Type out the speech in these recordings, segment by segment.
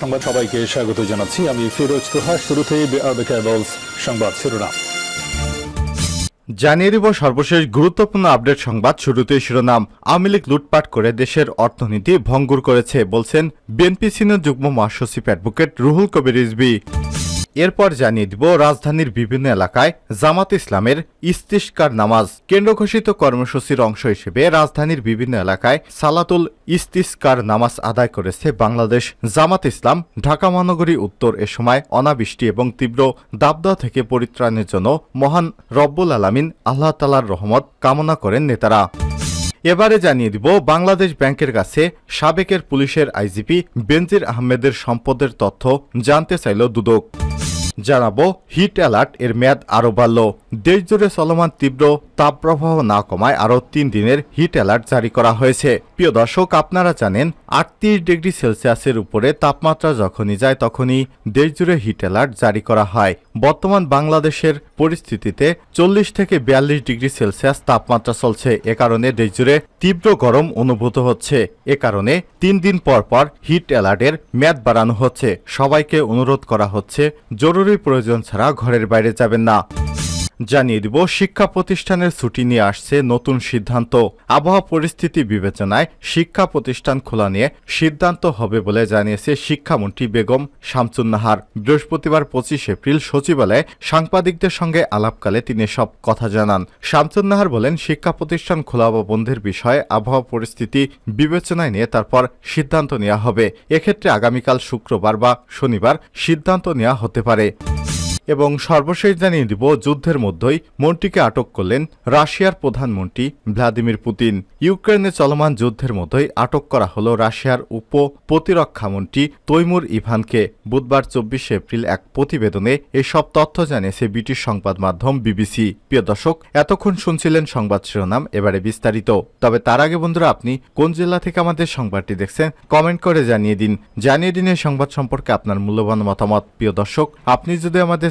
সংবাদ সবাইকে স্বাগত জানাচ্ছি। আমি ফিরোজ তোহা শুরুতে সংবাদ শিরোনাম। জানিয়ে দিব সর্বশেষ গুরুত্বপূর্ণ আপডেট সংবাদ শুরুতে শিরোনাম। আওয়ামী লীগ লুটপাট করে দেশের অর্থনীতি ভঙ্গুর করেছে, বলছেন বিএনপি সিনিয়র যুগ্ম মহাসচিব অ্যাডভোকেট রুহুল কবির রিজভি। এরপর জানিয়ে দিব রাজধানীর বিভিন্ন এলাকায় জামাত ইসলামের ইস্তিস্কার নামাজ। কেন্দ্র ঘোষিত কর্মসূচির অংশ হিসেবে রাজধানীর বিভিন্ন এলাকায় সালাতুল ইস্তিস্কার নামাজ আদায় করেছে বাংলাদেশ। জামাত ইসলাম ঢাকা মহানগরী উত্তর এ সময় অনাবৃষ্টি এবং তীব্র দাবদাহ থেকে পরিত্রাণের জন্য মহান রব্বুল আলামিন আল্লাহ তালার রহমত কামনা করেন নেতারা। এবারে জানিয়ে দিব বাংলাদেশ ব্যাংকের কাছে সাবেকের পুলিশের আইজিপি বেনজির আহমেদের সম্পদের তথ্য জানতে চাইল দুদক। জানাব হিট অ্যালার্ট এর মেয়াদ আরও বাড়ল। দেশজুড়ে চলমান তীব্র তাপপ্রবাহ না কমায় আরও তিন দিনের হিট অ্যালার্ট জারি করা হয়েছে। প্রিয় দর্শক, আপনারা জানেন, আটত্রিশ ডিগ্রি সেলসিয়াসের উপরে তাপমাত্রা যখনই যায় তখনই দেশজুড়ে হিট অ্যালার্ট জারি করা হয়। বর্তমান বাংলাদেশের পরিস্থিতিতে চল্লিশ থেকে বিয়াল্লিশ ডিগ্রি সেলসিয়াস তাপমাত্রা চলছে। এ কারণে দেশজুড়ে তীব্র গরম অনুভূত হচ্ছে। এ কারণে তিন দিন পর পর হিট অ্যালার্টের মেয়াদ বাড়ানো হচ্ছে। সবাইকে অনুরোধ করা হচ্ছে, জরুরি প্রয়োজন ছাড়া ঘরের বাইরে যাবেন না। জানিয়ে দিব, শিক্ষা প্রতিষ্ঠানের ছুটি নিয়ে আসছে নতুন সিদ্ধান্ত। আবহাওয়া পরিস্থিতি বিবেচনায় শিক্ষা প্রতিষ্ঠান খোলা নিয়ে সিদ্ধান্ত হবে বলে জানিয়েছে শিক্ষামন্ত্রী বেগম শামসুন্নাহার। বৃহস্পতিবার পঁচিশ এপ্রিল সচিবালয়ে সাংবাদিকদের সঙ্গে আলাপকালে তিনি সব কথা জানান। শামসুন্নাহার বলেন, শিক্ষা প্রতিষ্ঠান খোলা বা বন্ধের বিষয়ে আবহাওয়া পরিস্থিতি বিবেচনায় নিয়ে তারপর সিদ্ধান্ত নেওয়া হবে। এক্ষেত্রে আগামীকাল শুক্রবার বা শনিবার সিদ্ধান্ত নেওয়া হতে পারে। এবং সর্বশেষ জানিয়ে দিব, যুদ্ধের মধ্যেই মন্ত্রীকে আটক করলেন রাশিয়ার প্রধানমন্ত্রী ভ্লাদিমির পুতিন। ইউক্রেনে চলমান যুদ্ধের মধ্যেই আটক করা হল রাশিয়ার উপ প্রতিরক্ষামন্ত্রী তৈমুর ইভানকে। বুধবার চব্বিশে এপ্রিল এক প্রতিবেদনে এসব তথ্য জানিয়েছে ব্রিটিশ সংবাদ মাধ্যম বিবিসি। প্রিয় দর্শক, এতক্ষণ শুনছিলেন সংবাদ শিরোনাম, এবারে বিস্তারিত। তবে তার আগে বন্ধুরা, আপনি কোন জেলা থেকে আমাদের সংবাদটি দেখছেন, কমেন্ট করে জানিয়ে দিন। জানিয়ে দিন এই সংবাদ সম্পর্কে আপনার মূল্যবান মতামত। প্রিয় দর্শক, আপনি যদি আমাদের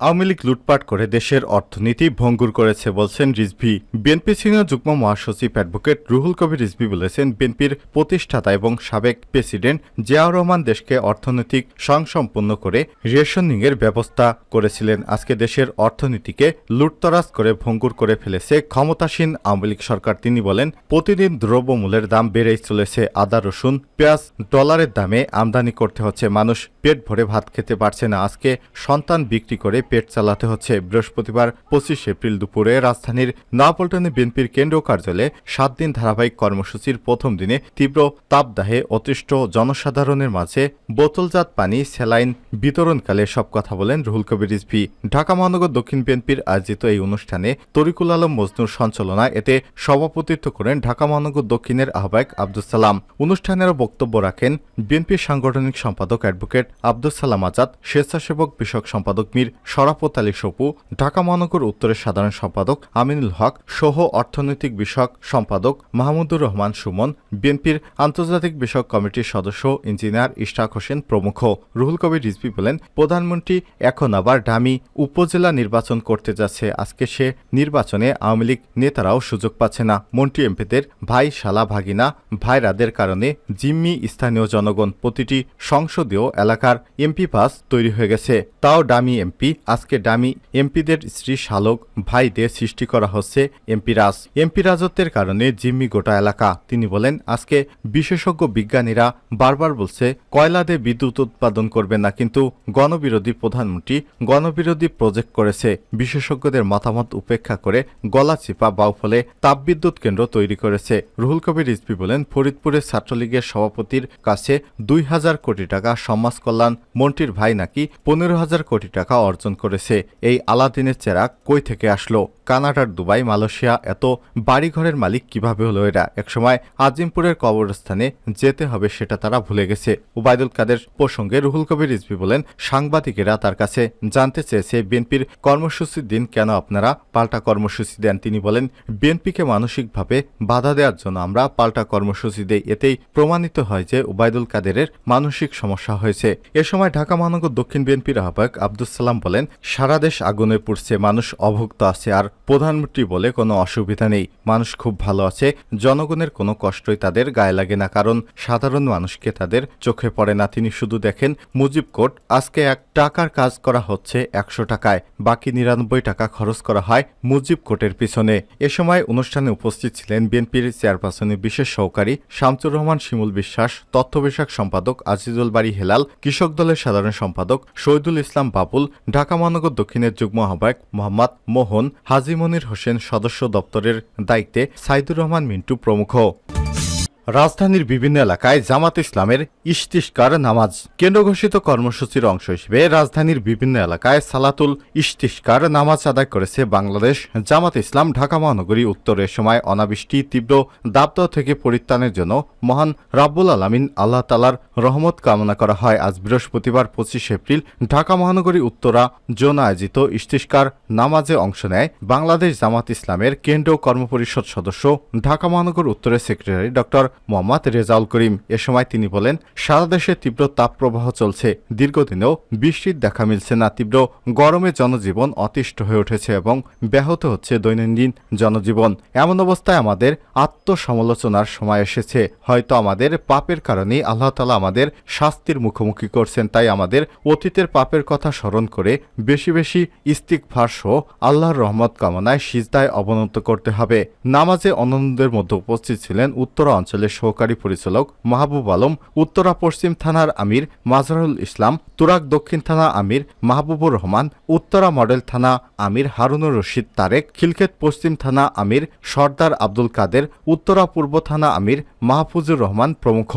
আওয়ামী লীগ লুটপাট করে দেশের অর্থনীতি ভঙ্গুর করেছে বলছেন রিজভি। বিএনপি সিনিয়র যুগ্ম মহাসচিব অ্যাডভোকেট রুহুল কবির রিজভি বলেছেন বিএনপির প্রতিষ্ঠাতা এবং সাবেক প্রেসিডেন্ট জিয়াউর রহমান দেশকে অর্থনৈতিক সংসম্পন্ন করে রেশনিং এর ব্যবস্থা করেছিলেন। আজকে দেশের অর্থনীতিকে লুটতরাজ করে ভঙ্গুর করে ফেলেছে ক্ষমতাসীন আওয়ামী লীগ সরকার। তিনি বলেন, প্রতিদিন দ্রব্যমূল্যের দাম বেড়েই চলেছে, আদা, রসুন, পেঁয়াজ, ডলারের দামে আমদানি করতে হচ্ছে। মানুষ পেট ভরে ভাত খেতে পারছে না। আজকে সন্তান বিক্রি করে পেট চালাতে হচ্ছে। বৃহস্পতিবার পঁচিশ এপ্রিল দুপুরে রাজধানীর নয়াপল্টনে বিএনপির কেন্দ্রীয় কার্যালয়ে সাত দিন ধারাবাহিক কর্মসূচির প্রথম দিনে তীব্র তাপদাহে অতিষ্ঠ জনসাধারণের মাঝে বোতলজাত পানি, স্যালাইন, বিতরণকালে সব কথা বলেন রুহুল কবির রিজভি। ঢাকা মহানগর দক্ষিণ বিএনপির আয়োজিত এই অনুষ্ঠানে তরিকুল আলম মজনুর সঞ্চালনায় এতে সভাপতিত্ব করেন ঢাকা মহানগর দক্ষিণের আহ্বায়ক আব্দুল সালাম। অনুষ্ঠানেরও বক্তব্য রাখেন বিএনপির সাংগঠনিক সম্পাদক অ্যাডভোকেট আব্দুল সালাম আজাদ, স্বেচ্ছাসেবক বিষয়ক সম্পাদক মীর শরাফত আলী সপু, ঢাকা মহানগর উত্তরের সাধারণ সম্পাদক আমিনুল হক, সহ অর্থনৈতিক বিষয়ক সম্পাদক মাহমুদুর রহমান সুমন, বিএনপির আন্তর্জাতিক বিষয়ক কমিটির সদস্য ইঞ্জিনিয়ার ইশরাক হোসেন প্রমুখ। রুহুল কবির রিজভি বলেন, প্রধানমন্ত্রী এখন আবার ডামি উপজেলা নির্বাচন করতে যাচ্ছে। আজকে সে নির্বাচনে আওয়ামী লীগ নেতারাও সুযোগ পাচ্ছে না। মন্ত্রী এমপিদের ভাই শালা ভাগিনা, ভাইরাদের কারণে জিম্মি স্থানীয় জনগণ। প্রতিটি সংসদীয় এলাকার এমপি পাস তৈরি হয়ে গেছে। তাও ডামি এমপি আজকে ডামি এমপিদের স্ত্রী শালক ভাইদের সৃষ্টি করা হচ্ছে এমপি রাজ এমপি রাজত্বের কারণে জিম্মি গোটা এলাকা। তিনি বলেন, আজকে বিশেষজ্ঞ বিজ্ঞানীরা বারবার বলছে কয়লা দিয়ে বিদ্যুৎ উৎপাদন করবে না, কিন্তু গণবিরোধী প্রধানমন্ত্রী গণবিরোধী প্রজেক্ট করেছে। বিশেষজ্ঞদের মতামত উপেক্ষা করে গলা চিপা বাউফলে তাপবিদ্যুৎ কেন্দ্র তৈরি করেছে। রুহুল কবির রিজভি বলেন, ফরিদপুরের ছাত্রলীগের সভাপতির কাছে দুই হাজার কোটি টাকা সমাজ কল্যাণ মন্ত্রীর ভাই নাকি পনেরো হাজার কোটি টাকা অর্জন করেছে, এই আলাদিনের চেরাগ কই থেকে আসলো? কানাডার দুবাই, মালয়েশিয়া, এত বাড়িঘরের মালিক কীভাবে হলো এরা? একসময় আজিমপুরের কবরস্থানে যেতে হবে সেটা তারা ভুলে গেছে। উবায়দুল কাদের প্রসঙ্গে রুহুল কবির রিজভি বলেন, সাংবাদিকেরা তার কাছে জানতে চেয়েছে বিএনপির কর্মসূচির দিন কেন আপনারা পাল্টা কর্মসূচি দেন? তিনি বলেন, বিএনপিকে মানসিকভাবে বাধা দেওয়ার জন্য আমরা পাল্টা কর্মসূচি দেই। এতেই প্রমাণিত হয় যে উবায়দুল কাদেরের মানসিক সমস্যা হয়েছে। এ সময় ঢাকা মহানগর দক্ষিণ বিএনপির আহ্বায়ক আব্দুল সালাম বলেন সারা দেশ আগুনে পুড়ছে, মানুষ অভুক্ত আছে, আর প্রধানমন্ত্রী বলে কোনো অসুবিধা নেই। মানুষ খুব ভালো আছে, জনগণের কোনো কষ্টই তাদের গায়ে লাগে না, কারণ সাধারণ মানুষকে তাদের চোখে পড়ে না। তিনি শুধু দেখেন, মুজিব কোর্ট, আজকে এক টাকার কাজ করা হচ্ছে একশো টাকায়, বাকি নিরানব্বই টাকা খরচ করা হয় মুজিব কোর্টের পিছনে। এ সময় অনুষ্ঠানে উপস্থিত ছিলেন বিএনপির চেয়ারপারসনের বিশেষ সহকারী শামসুর রহমান, শিমুল বিশ্বাস, তথ্য বিষয়ক সম্পাদক আজিজুল বাড়ি হেলাল, কৃষক দলের সাধারণ সম্পাদক শহীদুল ইসলাম বাবুল, ঢাকা মহানগর দক্ষিণের যুগ্ম আহ্বায়ক মোহাম্মদ মোহন হাজিমনির হোসেন সদস্য দপ্তরের দায়িত্বে সাইদুর রহমান মিন্টু প্রমুখ। রাজধানীর বিভিন্ন এলাকায় জামাত ইসলামের ইশতিস্কার নামাজ কেন্দ্র ঘোষিত কর্মসূচির অংশ হিসেবে রাজধানীর বিভিন্ন এলাকায় সালাতুল ইশতিস্কার নামাজ আদায় করেছে বাংলাদেশ জামাত ইসলাম ঢাকা মহানগরী। উত্তরের সময় অনাবৃষ্টি, তীব্র দাবদাহ থেকে পরিত্রাণের জন্য মহান রাব্বুল আলামিন আল্লাহ তালার রহমত কামনা করা হয়। আজ বৃহস্পতিবার পঁচিশ এপ্রিল ঢাকা মহানগরী উত্তরা জোন আয়োজিত ইশতিস্কার নামাজে অংশ নেয় বাংলাদেশ জামাত ইসলামের কেন্দ্রীয় কর্মপরিষদ সদস্য ঢাকা মহানগর উত্তরের সেক্রেটারি ডক্টর মোহাম্মদ রেজাউল করিম। এ সময় তিনি বলেন, সারা দেশে তীব্র তাপপ্রবাহ চলছে। দীর্ঘদিনেও বৃষ্টির দেখা মিলছে না। তীব্র গরমে জনজীবন অতিষ্ঠ হয়ে উঠেছে এবং ব্যাহত হচ্ছে দৈনন্দিন জনজীবন। এমন অবস্থায় আমাদের আত্মসমালোচনার সময় এসেছে। হয়তো আমাদের পাপের কারণেই আল্লাহ তালা আমাদের শাস্তির মুখোমুখি করছেন। তাই আমাদের অতীতের পাপের কথা স্মরণ করে বেশি বেশি ইস্তিকফার সহ আল্লাহর রহমত কামনায় সিজদায় অবনত করতে হবে। নামাজে অনন্দের মধ্যে উপস্থিত ছিলেন উত্তরা অঞ্চলের সহকারী পরিচালক মাহবুব আলম, উত্তরা পশ্চিম থানার আমির মাজহারুল ইসলাম তুরাক দক্ষিণ থানা আমির মাহবুবুর রহমান, উত্তরা মডেল থানা আমির হারুনুর রশিদ তারেক, খিলক্ষেত পশ্চিম থানা আমির সর্দার আব্দুল কাদের, উত্তরা পূর্ব থানা আমির মাহফুজুর রহমান প্রমুখ।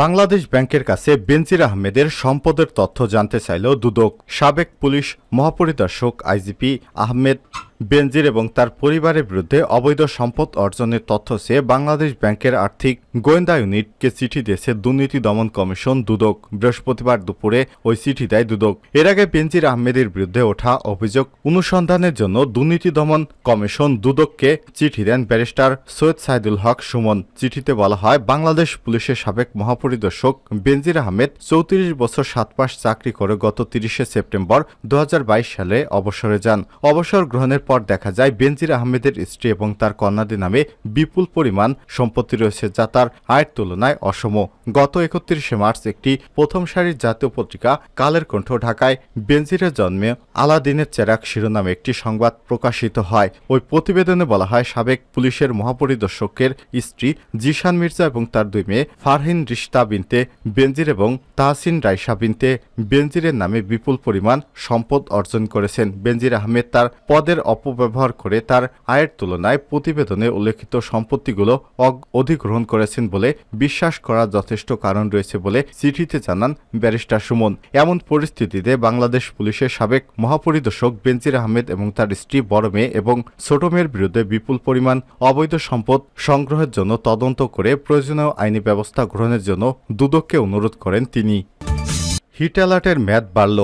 বাংলাদেশ ব্যাংকের কাছে বেনজির আহমেদের সম্পদের তথ্য জানতে চাইল দুদক সাবেক পুলিশ মহাপরিদর্শক আইজিপি আহমেদ বেনজির এবং তার পরিবারের বিরুদ্ধে অবৈধ সম্পদ অর্জনের তথ্য চেয়ে বাংলাদেশ ব্যাংকের আর্থিক গোয়েন্দা ইউনিটকে চিঠি দিয়েছে দুর্নীতি দমন কমিশন দুদক। বৃহস্পতিবার দুপুরে ওই চিঠি দেয় দুদক। এর আগে বেনজির আহমেদের বিরুদ্ধে ওঠা অভিযোগ অনুসন্ধানের জন্য দুর্নীতি দমন কমিশন দুদককে চিঠি দেন ব্যারিস্টার সৈয়দ সাইদুল হক সুমন। চিঠিতে বলা হয়, বাংলাদেশ পুলিশের সাবেক মহাপরিদর্শক বেনজির আহমেদ চৌত্রিশ বছর সাত মাস চাকরি করে গত তিরিশে সেপ্টেম্বর দু হাজার বাইশ সালে অবসরে যান। অবসর গ্রহণের পর দেখা যায় বেনজির আহমেদের স্ত্রী এবং তার কন্যাদের নামে বিপুল পরিমাণ সম্পত্তি রয়েছে যা তার আয়ের তুলনায় অসম। গত একত্রিশে মার্চ একটি প্রথম সারির জাতীয় পত্রিকা কালের কণ্ঠ ঢাকায় বেনজিরের জন্মে আলাদিনের চেরাক শিরোনামে একটি সংবাদ প্রকাশিত হয়। ওই প্রতিবেদনে বলা হয়, সাবেক পুলিশের মহাপরিদর্শকের স্ত্রী জিশান মির্জা এবং তার দুই মেয়ে ফারহিন রিস্তা বিনতে বেনজির এবং তাহসিন রাইসা বিনতে বেনজিরের নামে বিপুল পরিমাণ সম্পদ অর্জন করেছেন। বেনজির আহমেদ তার পদের অপব্যবহার করে তার আয়ের তুলনায় প্রতিবেদনে উল্লেখিত সম্পত্তিগুলো অধিগ্রহণ করেছেন বলে বিশ্বাস করার যথেষ্ট কারণ রয়েছে বলে চিঠিতে জানান ব্যারিস্টার সুমন। এমন পরিস্থিতিতে বাংলাদেশ পুলিশের সাবেক মহাপরিদর্শক বেনজির আহমেদ এবং তার স্ত্রী বড় মেয়ে এবং ছোট মেয়ের বিরুদ্ধে বিপুল পরিমাণ অবৈধ সম্পদ সংগ্রহের জন্য তদন্ত করে প্রয়োজনীয় আইনি ব্যবস্থা গ্রহণের জন্য দুদককে অনুরোধ করেন তিনি। হিট অ্যালার্টের মেয়াদ বাড়ল।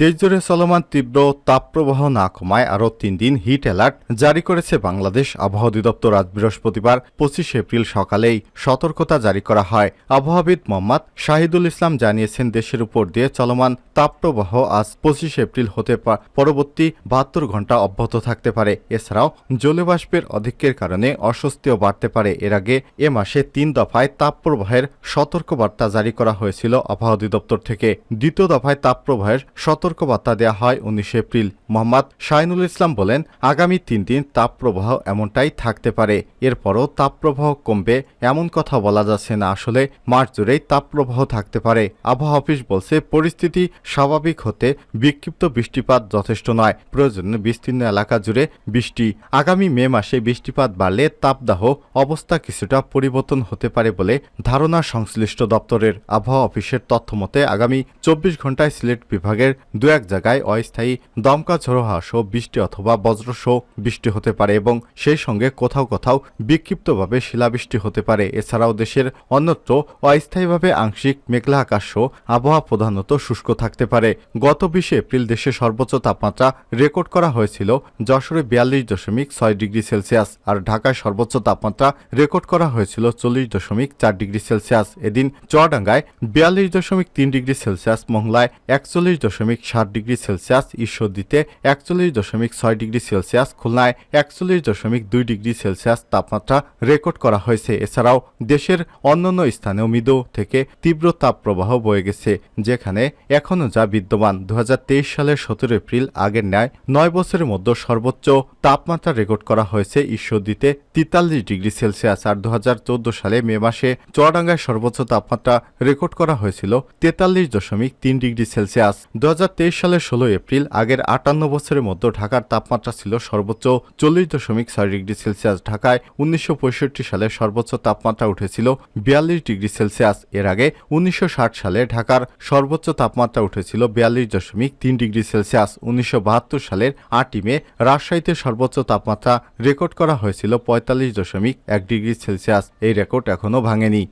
দেশজুড়ে চলমান তীব্র তাপপ্রবাহ না কমায় আরও তিন দিন হিট অ্যালার্ট জারি করেছে বাংলাদেশ আবহাওয়া অধিদপ্তর। আজ বৃহস্পতিবার, পঁচিশ এপ্রিল সকালেই সতর্কতা জারি করা হয়। আবহাওয়াবিদ মোহাম্মদ শাহিদুল ইসলাম জানিয়েছেন, দেশের উপর দিয়ে চলমান তাপপ্রবাহ আজ পঁচিশ এপ্রিল হতে পরবর্তী বাহাত্তর ঘণ্টা অব্যাহত থাকতে পারে। এছাড়াও জলবাষ্পের অধিক্যের কারণে অস্বস্তিও বাড়তে পারে। এর আগে এ মাসে তিন দফায় তাপপ্রবাহের সতর্কবার্তা জারি করা হয়েছিল আবহাওয়া অধিদপ্তর থেকে। দ্বিতীয় দফায় তাপপ্রবাহের সতর্কবার্তা দেওয়া হয় উনিশে এপ্রিল। মোহাম্মদ শাহিনুল ইসলাম বলেন, আগামী তিন দিন তাপপ্রবাহ এমনটাই থাকতে পারে। এরপরও তাপপ্রবাহ কমবে এমন কথা বলা যাচ্ছে না। আসলে মার্চ জুড়েই তাপপ্রবাহ থাকতে পারে। আবহাওয়া অফিস বলছে, পরিস্থিতি স্বাভাবিক হতে বিক্ষিপ্ত বৃষ্টিপাত যথেষ্ট নয়। প্রয়োজনে বিস্তীর্ণ এলাকা জুড়ে বৃষ্টি। আগামী মে মাসে বৃষ্টিপাত বাড়লে তাপদাহ অবস্থা কিছুটা পরিবর্তন হতে পারে বলে ধারণা সংশ্লিষ্ট দপ্তরের। আবহাওয়া অফিসের তথ্য মতে আগামী চব্বিশ ঘন্টায় সিলেট বিভাগের দু এক জায়গায় অস্থায়ী দমকা ঝোড়ো হাওয়া সহ বৃষ্টি অথবা বজ্রসহ বৃষ্টি হতে পারে এবং সেই সঙ্গে কোথাও কোথাও বিক্ষিপ্তভাবে শিলাবৃষ্টি হতে পারে। এছাড়াও দেশের অন্যত্র অস্থায়ীভাবে আংশিক মেঘলা আকাশ সহ আবহাওয়া প্রধানত শুষ্ক থাকতে পারে। গত বিশে এপ্রিল দেশে সর্বোচ্চ তাপমাত্রা রেকর্ড করা হয়েছিল যশোরে বিয়াল্লিশ দশমিক ছয় ডিগ্রি সেলসিয়াস আর ঢাকায় সর্বোচ্চ তাপমাত্রা রেকর্ড করা হয়েছিল চল্লিশ দশমিক চার ডিগ্রি সেলসিয়াস। এদিন চুয়াডাঙ্গায় বিয়াল্লিশ দশমিক তিন ডিগ্রি সেলসিয়াস সেলসিয়াস মংলায় একচল্লিশ দশমিক সাত ডিগ্রি সেলসিয়াস ঈশ্বরদীতে একচল্লিশ দশমিক ছয় ডিগ্রি সেলসিয়াস খুলনায় একচল্লিশ দশমিক দুই ডিগ্রি সেলসিয়াস তাপমাত্রা রেকর্ড করা হয়েছে। এছাড়াও দেশের অন্যান্য স্থানেও মৃদু থেকে তীব্র তাপপ্রবাহ বয়ে গেছে, যেখানে এখনও যা বিদ্যমান। দু হাজার তেইশ সালের সতেরো এপ্রিল আগের ন্যায় নয় বছরের মধ্যে সর্বোচ্চ তাপমাত্রা রেকর্ড করা হয়েছে ঈশ্বরদীতে তেতাল্লিশ ডিগ্রি সেলসিয়াস। আর দু হাজার চোদ্দ সালে মে মাসে চুয়াডাঙ্গায় সর্বোচ্চ তাপমাত্রা রেকর্ড করা হয়েছিল তেতাল্লিশ দশমিক তিন ডিগ্রি সেলসিয়াস। দু হাজার তেইশ সালের ষোলো এপ্রিল আগের আটান্ন বছরের মধ্যে ঢাকার তাপমাত্রা ছিল সর্বোচ্চ চল্লিশ দশমিক ছয় ডিগ্রি সেলসিয়াস। ঢাকায় উনিশশো পঁয়ষট্টি সালে সর্বোচ্চ তাপমাত্রা উঠেছিল বিয়াল্লিশ ডিগ্রি সেলসিয়াস। এর আগে উনিশশো ষাট সালে ঢাকার সর্বোচ্চ তাপমাত্রা উঠেছিল বিয়াল্লিশ দশমিক তিন ডিগ্রি সেলসিয়াস। উনিশশো বাহাত্তর সালের আটই মে রাজশাহীতে সর্বোচ্চ তাপমাত্রা রেকর্ড করা হয়েছিল পঁয়তাল্লিশ দশমিক এক ডিগ্রি সেলসিয়াস। এই রেকর্ড এখনও ভাঙেনি।